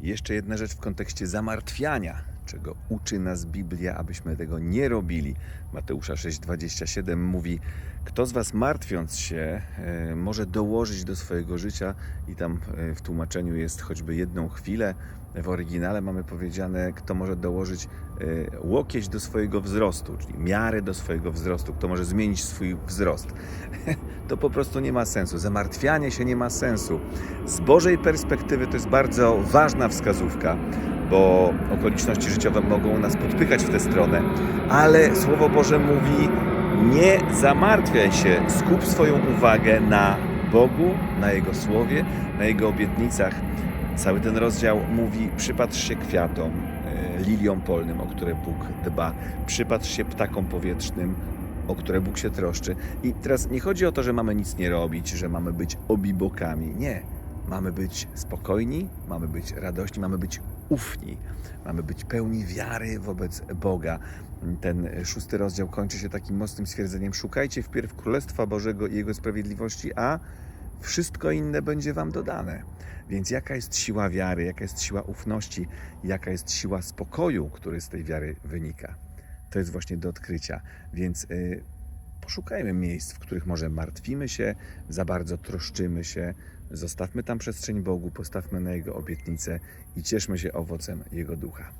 Jeszcze jedna rzecz w kontekście zamartwiania, czego uczy nas Biblia, abyśmy tego nie robili. Mateusza 6,27 mówi: Kto z Was martwiąc się, e, może dołożyć do swojego życia, i tam e, w tłumaczeniu jest choćby jedną chwilę. W oryginale mamy powiedziane, kto może dołożyć e, łokieć do swojego wzrostu, czyli miarę do swojego wzrostu, kto może zmienić swój wzrost. To po prostu nie ma sensu. Zamartwianie się nie ma sensu. Z Bożej perspektywy to jest bardzo ważna wskazówka, bo okoliczności życiowe mogą nas podpychać w tę stronę, ale Słowo Boże mówi: nie zamartwiaj się, skup swoją uwagę na Bogu, na Jego Słowie, na Jego obietnicach. Cały ten rozdział mówi: przypatrz się kwiatom, e, liliom polnym, o które Bóg dba, przypatrz się ptakom powietrznym, o które Bóg się troszczy. I teraz nie chodzi o to, że mamy nic nie robić, że mamy być obibokami. Nie. Mamy być spokojni, mamy być radośni, mamy być ufni, mamy być pełni wiary wobec Boga. Ten szósty rozdział kończy się takim mocnym stwierdzeniem: Szukajcie wpierw Królestwa Bożego i Jego sprawiedliwości, a wszystko inne będzie Wam dodane. Więc jaka jest siła wiary, jaka jest siła ufności, jaka jest siła spokoju, który z tej wiary wynika? To jest właśnie do odkrycia. Więc y, poszukajmy miejsc, w których może martwimy się, za bardzo troszczymy się. Zostawmy tam przestrzeń Bogu, postawmy na Jego obietnicę i cieszmy się owocem Jego ducha.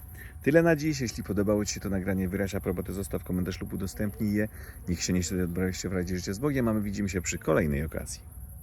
Tyle na dziś. Jeśli podobało Ci się to nagranie, wyraź aprobatę, zostaw komentarz lub udostępnij je. Niech się niesie, odbrałeś się w radzie życia z Bogiem, a my widzimy się przy kolejnej okazji.